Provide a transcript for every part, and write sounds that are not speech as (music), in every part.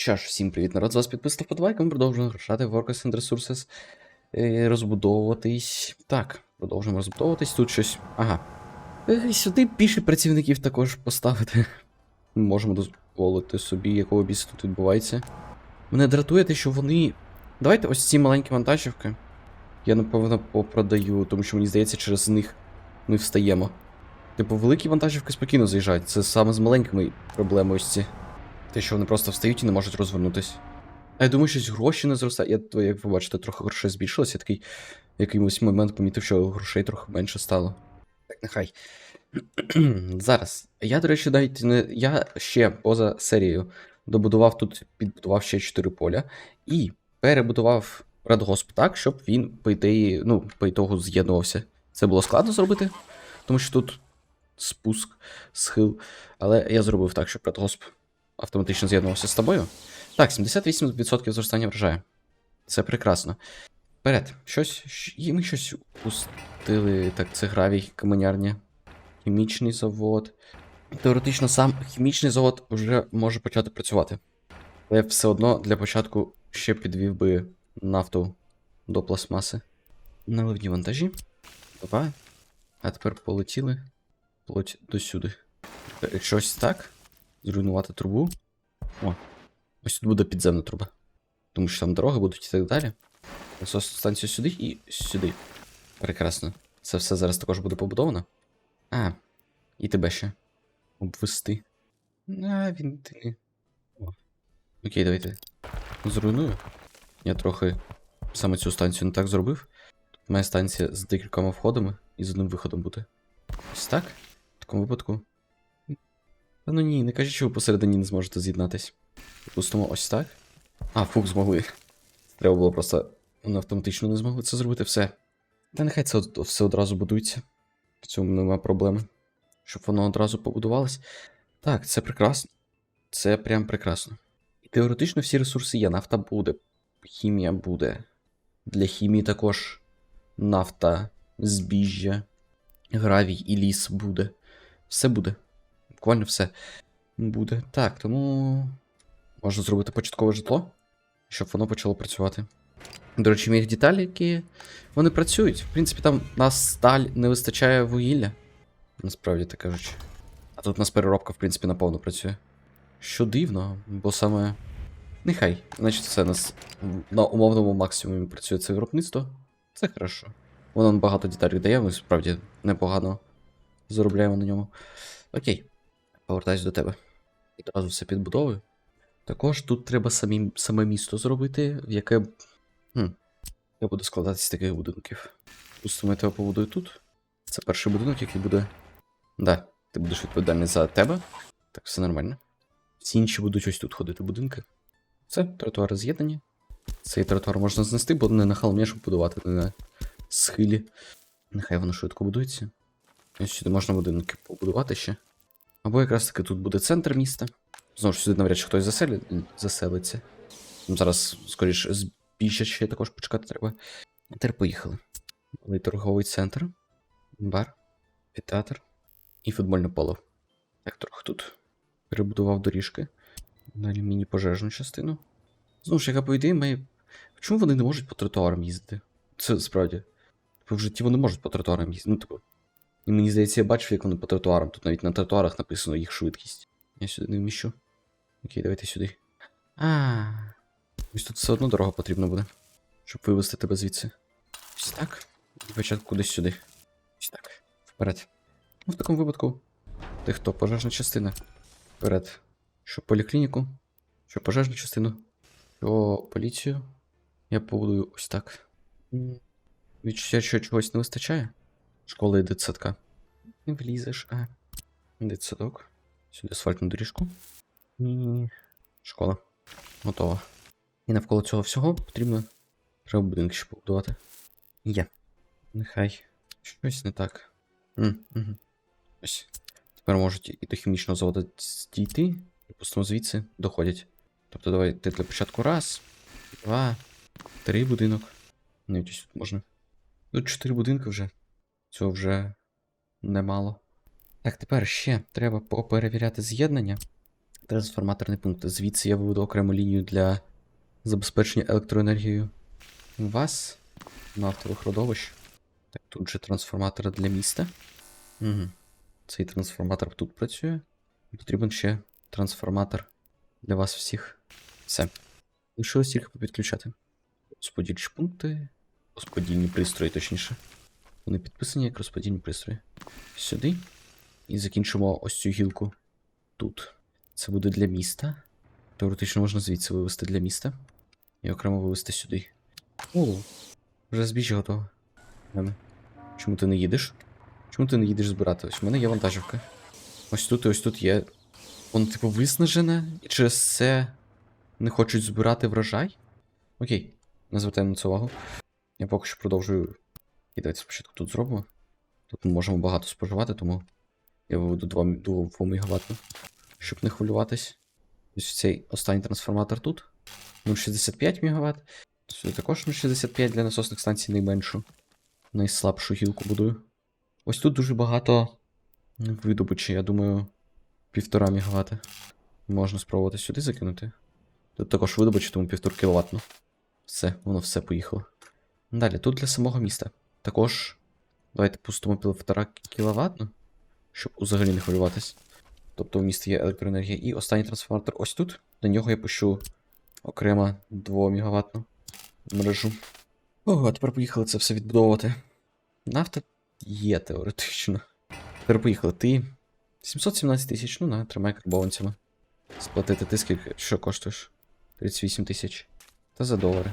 Що ж, всім привіт, народ, з вас підписав подвайка, ми продовжуємо грати в Workers and Resources, е, розбудовуватись. Так, продовжуємо розбудовуватись. Тут щось. Ага. Е, Сюди більше працівників також поставити. Ми можемо дозволити собі, якого біса тут відбувається. Мене дратує те, що вони. Давайте ось ці маленькі вантажівки. Я напевно попродаю, тому що мені здається, через них ми встаємо. Типу, великі вантажівки спокійно заїжджають. Це саме з маленькими проблеми ось ці. Те, що вони просто встають і не можуть розвернутись. А я думаю, щось гроші не зростають. Я, як ви бачите, трохи грошей збільшилось, я такий в якийсь момент помітив, що грошей трохи менше стало. Так, нехай. (clears throat) Зараз. Я, до речі, навіть не. Я ще поза серією добудував тут, підбудував ще 4 поля і перебудував радгосп так, щоб він, по ідеї, ну, по ітогу з'єднувався. Це було складно зробити, тому що тут спуск, схил. Але я зробив так, щоб радгосп автоматично з'єднувався з тобою. Так, 78% зростання врожаю. Це прекрасно. Вперед, щось. І ми щось пустили. Так, це гравій, каменярня, хімічний завод. Теоретично сам хімічний завод вже може почати працювати. Але все одно для початку ще підвів би нафту до пластмаси. Наливні вантажі. Два. А тепер полетіли. Плоть до сюди. Тепер, якщо так, зруйнувати трубу. О, ось тут буде підземна труба. Тому що там дороги будуть і так далі. Насосну станцію сюди і сюди. Прекрасно. Це все зараз також буде побудовано. А, і тебе ще. Обвести. А, він ти. Окей, давайте. Зруйную. Я трохи саме цю станцію не так зробив. Тут моя станція з декількома входами і з одним виходом буде. Ось так. В такому випадку. Ну ні, не кажіть, що ви посередині не зможете з'єднатись. Пустимо ось так. А, фук, змогли. Треба було просто. Вони автоматично не змогли це зробити все. Та нехай це все одразу будується. В цьому нема проблеми. Щоб воно одразу побудувалось. Так, це прекрасно. Це прям прекрасно. І теоретично всі ресурси є. Нафта буде, хімія буде. Для хімії також нафта, збіжжя, гравій і ліс буде. Все буде. Буквально все буде. Так, тому можна зробити початкове житло, щоб воно почало працювати. До речі, міг деталі, які вони працюють. В принципі, там на сталь не вистачає вугілля. Насправді так кажучи. А тут у нас переробка, в принципі, наповно працює. Що дивно, бо саме. Нехай, значить, це у нас на умовному максимумі працює це виробництво. Це хорошо. Воно багато деталей дає, ми справді непогано заробляємо на ньому. Окей, повертаюсь до тебе. Відразу все підбудовую. Також тут треба самі, саме місто зробити, в яке. Хм, я буду складатися таких будинків. Пустимо, я тебе побудую тут. Це перший будинок, який буде. Да, ти будеш відповідальний за тебе. Так, все нормально. Всі інші будуть ось тут ходити будинки. Це тротуари з'єднані. Цей тротуар можна знести, бо не на холмі, щоб будувати, не на схилі. Нехай воно швидко будується. Ось сюди можна будинки побудувати ще. Або якраз таки тут буде центр міста. Знову ж сюди навряд чи хтось заселі... заселиться. Там Зараз, скоріш, збільшать ще також почекати треба. Тепер поїхали. Малий торговий центр, бар, театр і футбольне поле. Так, трохи тут перебудував доріжки. Далі міні-пожежну частину. Знову ж, яка по ідеї має. Чому вони не можуть по тротуарам їздити? Це справді. Типу, в житті вони можуть по тротуарам їздити. Ну, типу. І мені здається, я бачив, як вони по тротуарам. Тут навіть на тротуарах написано їх швидкість. Я сюди не вміщу. Окей, давайте сюди. А. Ось тут все одно дорога потрібна буде. Щоб вивезти тебе звідси. Ось так. І початку кудись сюди. Ось так. Вперед. Ну, в такому випадку. Ти хто? Пожежна частина. Вперед. Що поліклініку, що пожежну частину, що поліцію. Я побудую ось так. Відчуття, що чогось не вистачає. Школа і дитсадка. Не влізеш, а. Дитсадок. Сюди асфальтну доріжку. І. Школа. Готова. І навколо цього всього потрібно. Треба будинок ще побудувати. Є. Нехай. Щось не так. М, угу. Ось. Тепер можуть і до хімічного заводу дійти. Припустимо, звідси доходять. Тобто давай ти для початку раз, два, три будинок. Навіть ось тут можна. Тут чотири будинки вже. Цього вже немало. Так, тепер ще треба поперевіряти з'єднання. Трансформаторний пункт. Звідси я виведу окрему лінію для забезпечення електроенергією вас, нафтових родовищ. Так, тут же трансформатор для міста. Угу. Цей трансформатор тут працює. Потрібен ще трансформатор для вас всіх. Все. Лишилось тільки попідключати. Розподільчі пункти. Розподільні пристрої, точніше. Вони підписані як розподільні пристрої. Сюди. І закінчимо ось цю гілку тут. Це буде для міста. Теоретично можна звідси вивести для міста. І окремо вивести сюди. О, вже збіжжя готове. Мене. Чому ти не їдеш? Чому ти не їдеш збирати? Ось у мене є вантажівка. Ось тут і ось тут є. Воно, типу, виснажене, і через це не хочуть збирати врожай. Окей, не звертаємо на це увагу. Я поки що продовжую. І давайте спочатку тут зробимо. Тут ми можемо багато споживати, тому я виведу 2, 2 МВт, щоб не хвилюватись. Ось цей останній трансформатор тут. 0,65 МВт. Сюди також 0,65 для насосних станцій найменшу. Найслабшу гілку будую. Ось тут дуже багато видобичі, я думаю, півтора МВт. Можна спробувати сюди закинути. Тут також видобичі, тому півтора кВт. Все, воно все поїхало. Далі, тут для самого міста. Також. Давайте пустимо півтора кВт, щоб взагалі не хвилюватись. Тобто в місті є електроенергія. І останній трансформатор ось тут. На нього я пущу окремо 2 МВт мережу. Ого, а тепер поїхали це все відбудовувати. Нафта є теоретично. Тепер поїхали. Ти 717 тисяч, ну на, тримай карбованцями. Сплатити ти скільки, що коштуєш? 38 тисяч. Та за долари.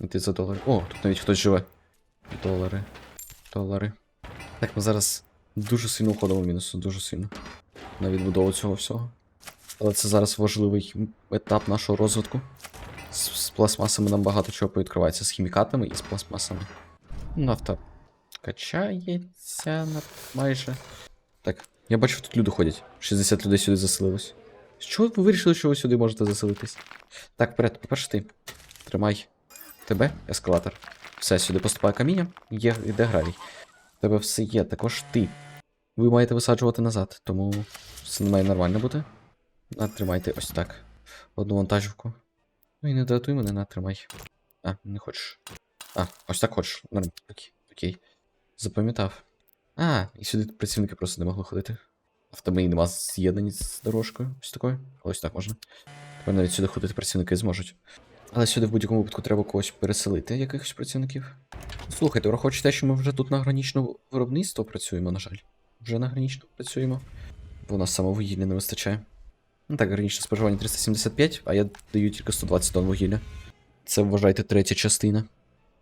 І ти за долари. О, тут навіть хтось живе. Долари. Долари. Так, ми зараз дуже сильно уходимо в мінусу, дуже сильно. На відбудову цього всього. Але це зараз важливий етап нашого розвитку. З, з пластмасами нам багато чого повідкривається. З хімікатами і з пластмасами. Нафта качається на майже. Так, я бачу, тут люди ходять. 60 людей сюди заселилось. З чого ви вирішили, що ви сюди можете заселитись? Так, вперед, по-перше, ти. Тримай. Тебе, ескалатор. Все, сюди поступає каміння, є іде гравій. Тебе все є, також ти. Ви маєте висаджувати назад, тому все не має нормально бути. Натримайте ось так. Одну вантажівку. Ну і не дратуй мене, натримай. А, не хочеш. А, ось так хочеш. Нормально. Окей. Окей. Запам'ятав. А, і сюди працівники просто не могли ходити. В тебе і нема з'єднані з дорожкою. Ось такою. Ось так можна. Тепер навіть сюди ходити працівники зможуть. Але сюди в будь-якому випадку треба когось переселити, якихось працівників. Слухайте, враховуючи те, що ми вже тут на гранічне виробництво працюємо, на жаль. Вже на гранічно працюємо. Бо у нас саме вугілля не вистачає. Ну так, гранічне споживання 375, а я даю тільки 120 тонн вугілля. Це вважайте третя частина.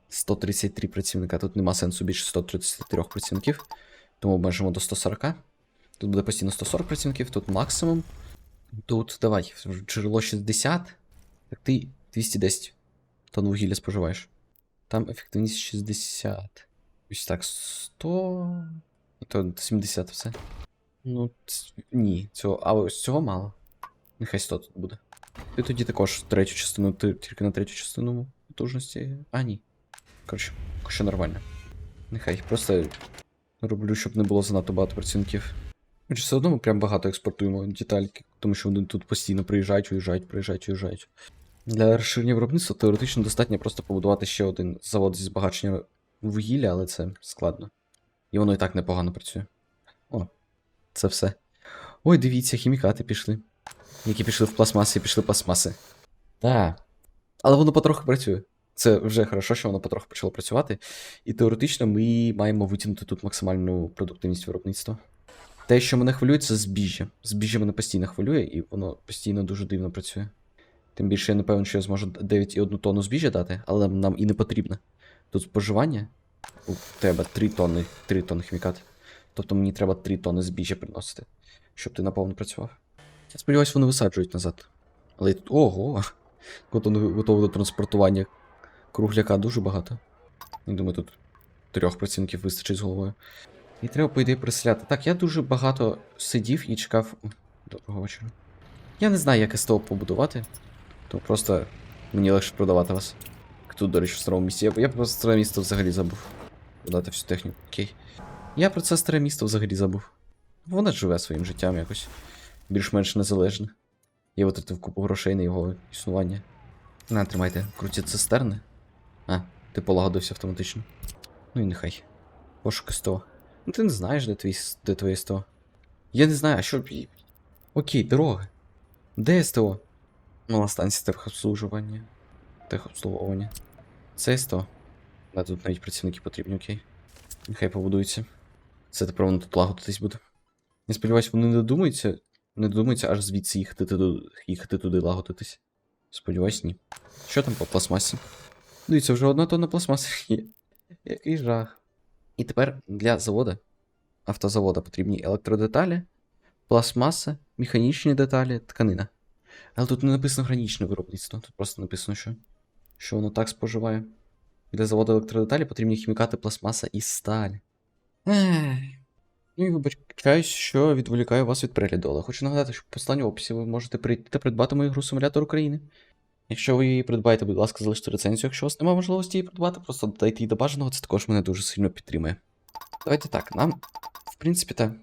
133 працівника. Тут нема сенсу більше 133 працівників. Тому обмежимо до 140. Тут буде постійно 140 працівників, тут максимум. Тут давай, джерело 60. Так ти 210 тонн вугілля споживаєш. Там ефективність 60. Ось так, 100. І то 70 все. Ну, ц- ні, цього, а ось цього мало. Нехай 100 тут буде. Ти тоді також третю частину, ти тільки на третю частину потужності. А, ні. Коротше, що нормально. Нехай. Просто роблю, щоб не було занадто багато працівників. Отже, все одно ми прям багато експортуємо детальки, тому що вони тут постійно приїжджають, уїжджають, приїжджають, уїжджають. Для розширення виробництва теоретично достатньо просто побудувати ще один завод зі збагачення вугілля, але це складно. І воно і так непогано працює. О, це все. Ой, дивіться, хімікати пішли. Які пішли в пластмаси пішли пластмаси. Так. Але воно потроху працює. Це вже хорошо, що воно потроху почало працювати. І теоретично ми маємо витягнути тут максимальну продуктивність виробництва. Те, що мене хвилює, це збіжжя. Збіжжя мене постійно хвилює, і воно постійно дуже дивно працює. Тим більше я не певен, що я зможу 9,1 тонну збіжжя дати, але нам і не потрібно. Тут споживання у тебе 3 тонни, 3 тонни хімікат. Тобто мені треба 3 тонни збіжжя приносити, щоб ти наповно працював. Я сподіваюся, вони висаджують назад. Але й тут. Ого! Готово до транспортування кругляка дуже багато. Я думаю, тут трьох працівників вистачить з головою. І треба, по ідеї, переселяти. Так, я дуже багато сидів і чекав. Доброго вечора. Я не знаю, як СТО побудувати. То просто мені легше продавати вас. Тут, до речі, в старому місті. Я, я про старе місто взагалі забув. Продати всю техніку. Окей. Я про це старе місто взагалі забув. Воно живе своїм життям якось. Більш-менш незалежне. Я витратив купу грошей на його існування. На, тримайте, круті цистерни. А, ти полагодився автоматично. Ну і нехай. Пошуки СТО. Ну ти не знаєш, де, твій, де твоє СТО. Я не знаю, а що. Окей, дороги. Де СТО? Ну, станції техобслужування. Техобслуговування. Це СТО. Да, тут навіть працівники потрібні, окей. Нехай побудуються. Це тепер воно тут лагодитись буде. Я сподіваюся, вони не додумаються. Не додумаються аж звідси їхати їхати туди лагодитись. Сподіваюсь, ні. Що там по пластмасі? Дивіться, вже одна тонна пластмаси (laughs) є. Який жах. І тепер для заводу, автозавода потрібні електродеталі, пластмаса, механічні деталі, тканина. Але тут не написано гранічне виробництво, тут просто написано, що, що воно так споживає. Для заводу електродеталі потрібні хімікати, пластмаса і сталь. Ну і вибачаюсь, що відволікаю вас від перегляду, але хочу нагадати, що в посланні описі ви можете прийти та придбати мою гру Симулятор України. Якщо ви її придбаєте, будь ласка, залиште рецензію. Якщо у вас немає можливості її придбати, просто додайте її до бажаного, це також мене дуже сильно підтримує. Давайте так, нам, в принципі, та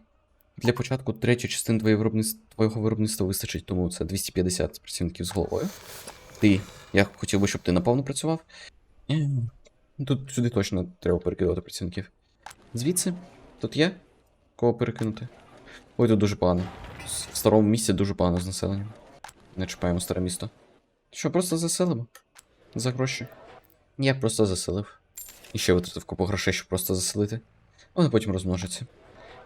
для початку третьої частини твоєї виробництва, твого виробництва вистачить, тому це 250 працівників з головою. Ти, я хотів би, щоб ти наповно працював. Тут сюди точно треба перекидувати працівників. Звідси, тут є кого перекинути. Ой, тут дуже погано. В старому місці дуже погано з населенням. Не чіпаємо старе місто. Що, просто заселимо? За гроші. Я просто заселив. І ще витратив купу грошей, щоб просто заселити. Вони потім розмножаться.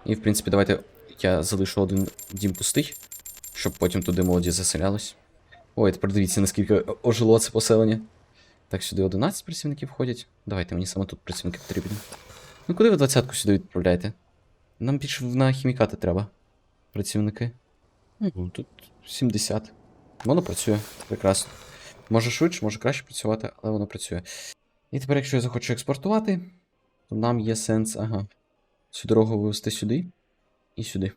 І, в принципі, давайте я залишу один дім пустий, щоб потім туди молоді заселялись. Ой, тепер дивіться, наскільки ожило це поселення. Так, сюди 11 працівників входять. Давайте, мені саме тут працівники потрібні. Ну куди ви двадцятку сюди відправляєте? Нам більше на хімікати треба. Працівники. Ну, тут 70. Воно працює. Прекрасно. Може швидше, може краще працювати, але воно працює. І тепер, якщо я захочу експортувати, то нам є сенс, ага. Цю дорогу вивести сюди і сюди.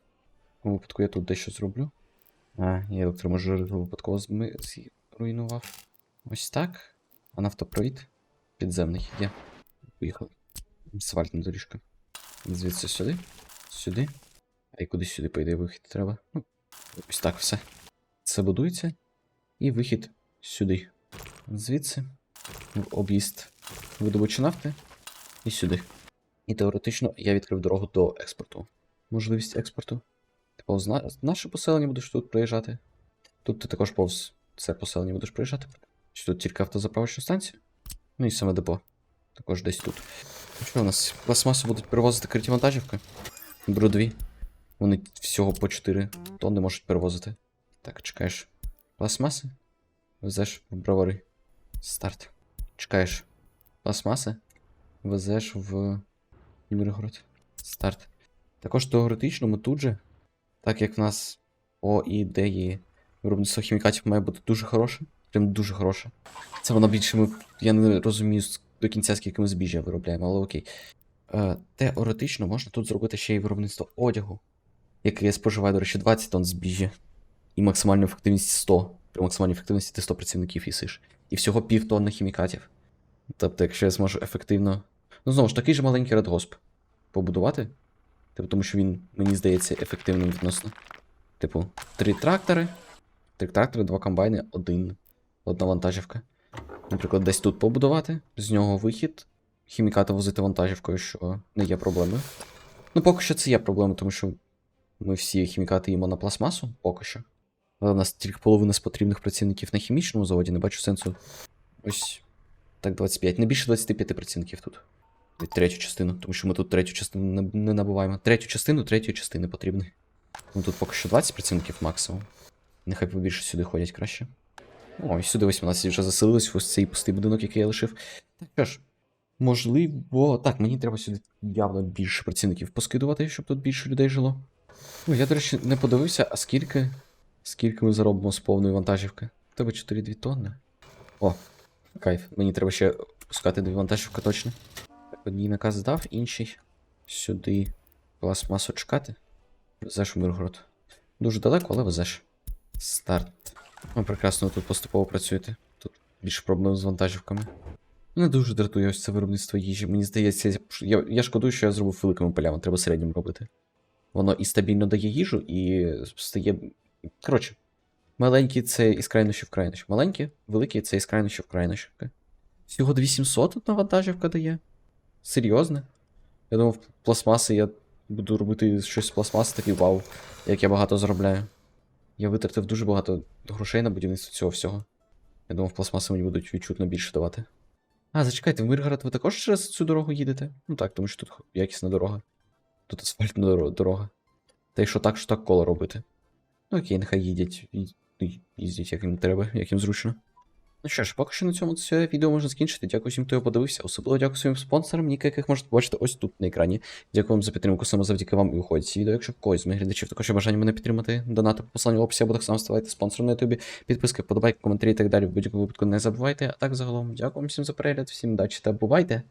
У випадку я тут дещо зроблю. А, я електроможор випадково зруйнував. Ось так. А нафтопровід підземний є. Поїхали. Асфальтна доріжка. Звідси сюди. Сюди. А і кудись сюди, по ідеї, вихід треба. Ну, ось так все. Це будується. І вихід сюди. Звідси. В об'їзд видобучі нафти. І сюди. І теоретично я відкрив дорогу до експорту. Можливість експорту. Ти повз на... наше поселення будеш тут приїжджати. Тут ти також повз це поселення будеш приїжджати. Чи тут тільки автозаправочна станція? Ну і саме депо. Також десь тут. Ну Що у нас? Пластмасу будуть перевозити криті вантажівки. Беру дві. Вони всього по 4 тонни можуть перевозити. Так, чекаєш. Пластмаси? Везеш в бровари. Старт. Чекаєш. Пластмаси? Везеш в Миргород. Старт. Також теоретично ми тут же, так як в нас по ідеї виробництво хімікатів має бути дуже хороше. Прям дуже хороше. Це воно більше ми. Я не розумію до кінця, скільки ми збіжжя виробляємо, але окей. Е, теоретично можна тут зробити ще й виробництво одягу, яке споживає, до речі, 20 тонн збіжжя. І максимальну ефективність 100. При максимальній ефективності ти 100 працівників їсиш. І всього пів тонни хімікатів. Тобто, якщо я зможу ефективно. Ну, знову ж такий же маленький радгосп побудувати. Типу, тому що він, мені здається, ефективним відносно. Типу, три трактори. Три трактори, два комбайни, один. Одна вантажівка. Наприклад, десь тут побудувати, з нього вихід, хімікати возити вантажівкою, що не є проблемою. Ну, поки що це є проблема, тому що ми всі хімікати їмо на пластмасу, поки що. Але в нас тільки половина з потрібних працівників на хімічному заводі, не бачу сенсу. Ось. Так, 25. Не більше 25 працівників тут. Третю частину, тому що ми тут третю частину не, набуваємо. Третю частину третьої частини потрібно. Ну тут поки що 20 працівників максимум. Нехай побільше сюди ходять краще. О, і сюди 18 вже заселились ось цей пустий будинок, який я лишив. Так що ж, можливо. Так, мені треба сюди явно більше працівників поскидувати, щоб тут більше людей жило. Ну, я, до речі, не подивився, а скільки. Скільки ми заробимо з повної вантажівки? Тебе 4-2 тонни. О, кайф. Мені треба ще пускати дві вантажівки точно. Одній наказ здав, інший сюди пластмасу чекати. Везеш в Миргород. Дуже далеко, але везеш. Старт. Ну, прекрасно ви тут поступово працюєте. Тут більше проблем з вантажівками. Мене дуже дратує ось це виробництво їжі. Мені здається, я, я шкодую, що я зробив великими полями, треба середнім робити. Воно і стабільно дає їжу, і стає. Коротше, Маленькі це із крайнощів в крайнощі. Маленькі, великі це із крайнощів в крайнощі. Всього 2700 тут навантажівка дає. Серйозно? Я думав, пластмаси я буду робити щось з пластмаси, такий вау, як я багато заробляю. Я витратив дуже багато грошей на будівництво цього всього. Я думав, пластмаси мені будуть відчутно більше давати. А, зачекайте, в Миргород ви також через цю дорогу їдете? Ну так, тому що тут якісна дорога. Тут асфальтна дорога. Та й що так, що так коло робити. Ну окей, нехай їдять. Їздять, як їм треба, як їм зручно. Ну що ж, поки що на цьому це відео можна закінчити. Дякую всім, хто його подивився. Особливо дякую своїм спонсорам, ніки яких можете побачити ось тут на екрані. Дякую вам за підтримку, саме завдяки вам і виходять ці відео. Якщо когось з моїх глядачів також бажання мене підтримати, донати по посиланню в описі або так само ставайте спонсором на ютубі. Підписки, подобайки, коментарі і так далі. В будь-якому випадку не забувайте. А так загалом, дякую всім за перегляд, всім удачі та бувайте!